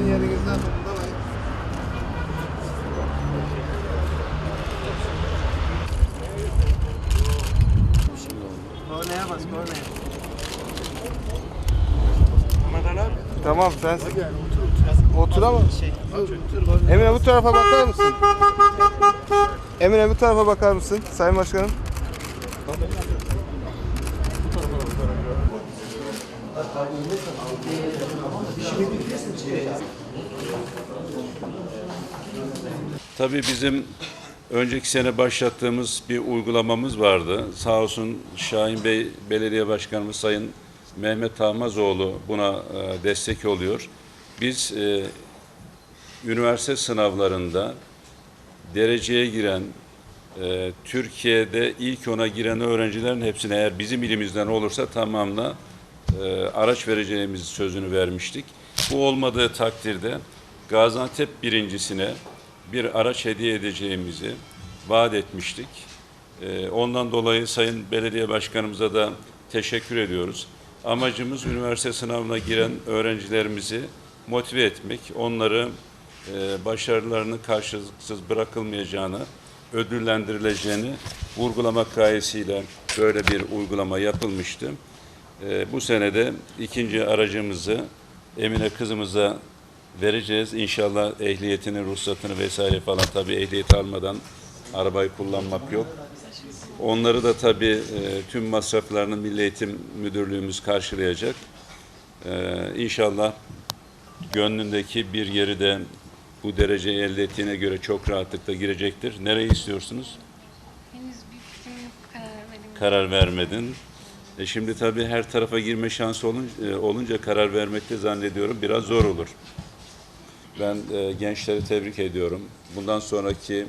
Sizin yerinizden dolayı. Kornaya bas kornaya. Tamam sen otur ama. Şey, Emine bu tarafa bakar mısın? Emine bu tarafa bakar mısın Sayın Başkanım? Tabii bizim önceki sene başlattığımız bir uygulamamız vardı. Sağ olsun Şahin Bey Belediye Başkanımız Sayın Mehmet Tahmazoğlu buna e, destek oluyor. Biz e, üniversite sınavlarında dereceye giren, e, Türkiye'de ilk ona giren öğrencilerin hepsine eğer bizim ilimizden olursa tamamla e, araç vereceğimiz sözünü vermiştik. Bu olmadığı takdirde Gaziantep birincisine bir araç hediye edeceğimizi vaat etmiştik. E, ondan dolayı Sayın Belediye Başkanımıza da teşekkür ediyoruz. Amacımız üniversite sınavına giren öğrencilerimizi motive etmek, onları e, başarılarının karşılıksız bırakılmayacağını, ödüllendirileceğini vurgulamak gayesiyle böyle bir uygulama yapılmıştı. E, bu senede ikinci aracımızı Emine kızımıza vereceğiz. İnşallah ehliyetini, ruhsatını vesaire falan tabii ehliyet almadan arabayı kullanmak yok. Onları da tabii e, tüm masraflarını Milli Eğitim Müdürlüğümüz karşılayacak. E, inşallah gönlündeki bir yeri de bu dereceyi elde ettiğine göre çok rahatlıkla girecektir. Nereyi istiyorsunuz? Henüz bir fikrim yok, karar vermedim. Karar vermedin. E şimdi tabii her tarafa girme şansı olunca, e, olunca karar vermekte zannediyorum biraz zor olur. Ben e, gençleri tebrik ediyorum. Bundan sonraki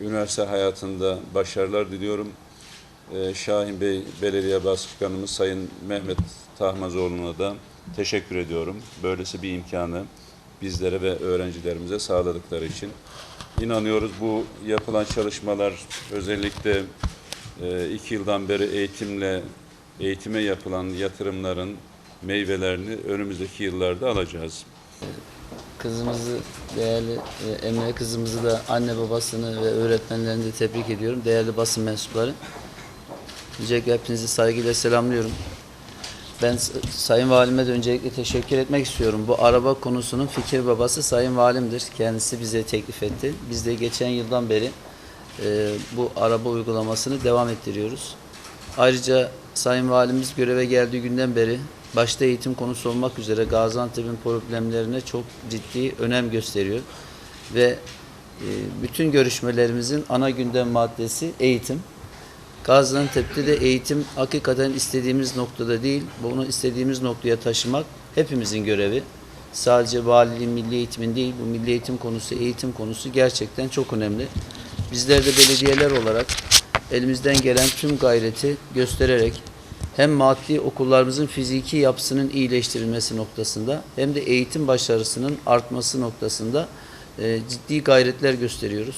üniversite hayatında başarılar diliyorum. E, Şahin Bey Belediye Başkanımız Sayın Mehmet Tahmazoğlu'na da teşekkür ediyorum. Böylesi bir imkanı bizlere ve öğrencilerimize sağladıkları için. İnanıyoruz bu yapılan çalışmalar özellikle iki yıldan beri eğitimle eğitime yapılan yatırımların meyvelerini önümüzdeki yıllarda alacağız. Kızımızı, değerli e, Emre kızımızı da anne babasını ve öğretmenlerini de tebrik ediyorum. Değerli basın mensupları. Öncelikle hepinizi saygıyla selamlıyorum. Ben Sayın Valime de öncelikle teşekkür etmek istiyorum. Bu araba konusunun fikir babası Sayın Valimdir. Kendisi bize teklif etti. Biz de geçen yıldan beri e, bu araba uygulamasını devam ettiriyoruz. Ayrıca Sayın Valimiz göreve geldiği günden beri başta eğitim konusu olmak üzere Gaziantep'in problemlerine çok ciddi önem gösteriyor. Ve e, bütün görüşmelerimizin ana gündem maddesi eğitim. Gaziantep'te de eğitim hakikaten istediğimiz noktada değil, bunu istediğimiz noktaya taşımak hepimizin görevi. Sadece valiliğin milli eğitimin değil, bu milli eğitim konusu, eğitim konusu gerçekten çok önemli. Bizler de belediyeler olarak elimizden gelen tüm gayreti göstererek hem maddi okullarımızın fiziki yapısının iyileştirilmesi noktasında hem de eğitim başarısının artması noktasında e, ciddi gayretler gösteriyoruz.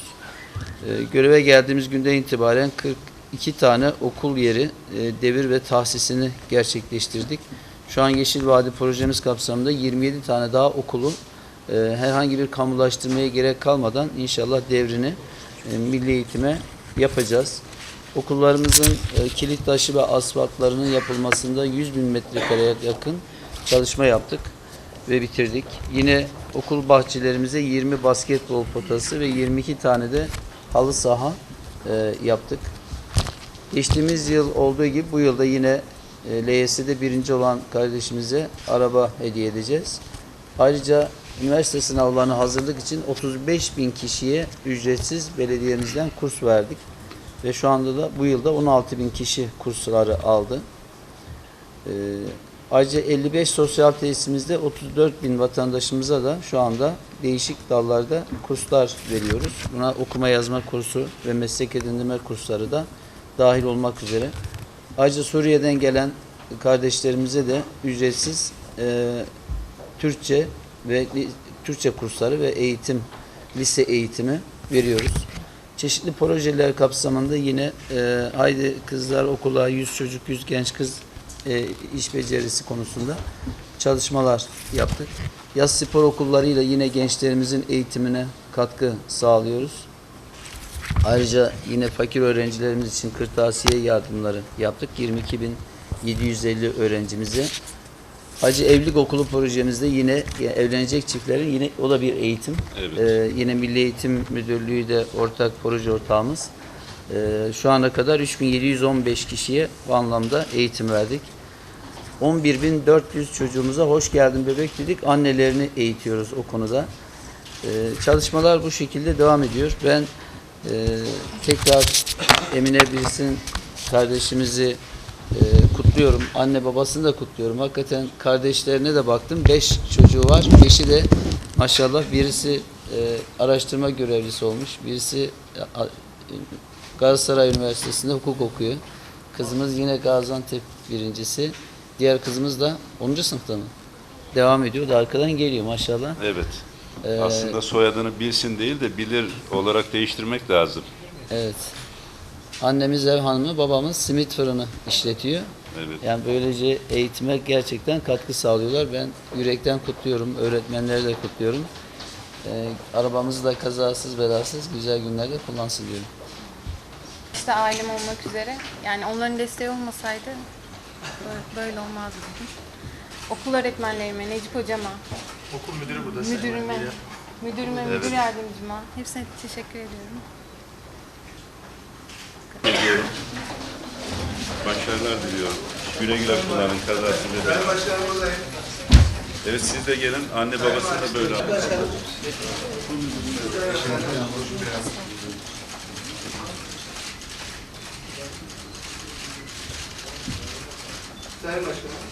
E, göreve geldiğimiz günden itibaren 42 tane okul yeri e, devir ve tahsisini gerçekleştirdik. Şu an Yeşil Vadi projemiz kapsamında 27 tane daha okulun e, herhangi bir kamulaştırmaya gerek kalmadan inşallah devrini e, milli eğitime yapacağız. Okullarımızın e, kilit taşı ve asfaltlarının yapılmasında 100 bin metrekareye yakın çalışma yaptık ve bitirdik. Yine okul bahçelerimize 20 basketbol potası ve 22 tane de halı saha e, yaptık. Geçtiğimiz yıl olduğu gibi bu yılda yine e, LYS'de birinci olan kardeşimize araba hediye edeceğiz. Ayrıca üniversite sınavlarına hazırlık için 35 bin kişiye ücretsiz belediyemizden kurs verdik. Ve şu anda da bu yılda 16 bin kişi kursları aldı. Ee, ayrıca 55 sosyal tesisimizde 34 bin vatandaşımıza da şu anda değişik dallarda kurslar veriyoruz. Buna okuma yazma kursu ve meslek edindirme kursları da dahil olmak üzere. Ayrıca Suriye'den gelen kardeşlerimize de ücretsiz e, Türkçe ve Türkçe kursları ve eğitim, lise eğitimi veriyoruz. Çeşitli projeler kapsamında yine e, Haydi Kızlar Okula 100 Çocuk 100 Genç Kız e, iş becerisi konusunda çalışmalar yaptık. Yaz spor okullarıyla yine gençlerimizin eğitimine katkı sağlıyoruz. Ayrıca yine fakir öğrencilerimiz için kırtasiye yardımları yaptık. 22.750 öğrencimize. Hacı Evlilik Okulu projemizde yine evlenecek çiftlerin yine o da bir eğitim. Evet. Ee, yine Milli Eğitim Müdürlüğü de ortak proje ortağımız. Ee, şu ana kadar 3715 kişiye bu anlamda eğitim verdik. 11.400 çocuğumuza hoş geldin bebek dedik. Annelerini eğitiyoruz o konuda. Ee, çalışmalar bu şekilde devam ediyor. Ben e, tekrar Emine Bilsin kardeşimizi kutluyorum. Anne babasını da kutluyorum. Hakikaten kardeşlerine de baktım. Beş çocuğu var. Beşi de maşallah birisi e, araştırma görevlisi olmuş. Birisi e, a- Galatasaray Üniversitesi'nde hukuk okuyor. Kızımız yine Gaziantep birincisi. Diğer kızımız da 10. sınıfta mı? Devam ediyor. Da arkadan geliyor maşallah. Evet. Ee, Aslında soyadını bilsin değil de bilir olarak değiştirmek lazım. Evet. Annemiz ev hanımı, babamız simit fırını işletiyor. Evet. Yani böylece eğitime gerçekten katkı sağlıyorlar. Ben yürekten kutluyorum, öğretmenleri de kutluyorum. Ee, arabamızı da kazasız belasız güzel günlerde kullansın diyorum. İşte ailem olmak üzere. Yani onların desteği olmasaydı böyle, olmazdı. Okul öğretmenlerime, Necip hocama, Okul müdürü burada. Müdürüme, müdürüme, müdür yardımcıma hepsine teşekkür ediyorum. Ediyorum. Başarılar diliyorum. Güle güle kullanın kazasıyla. Ben başkanım Evet siz de gelin. Anne babasını da böyle. Sayın Başkanım.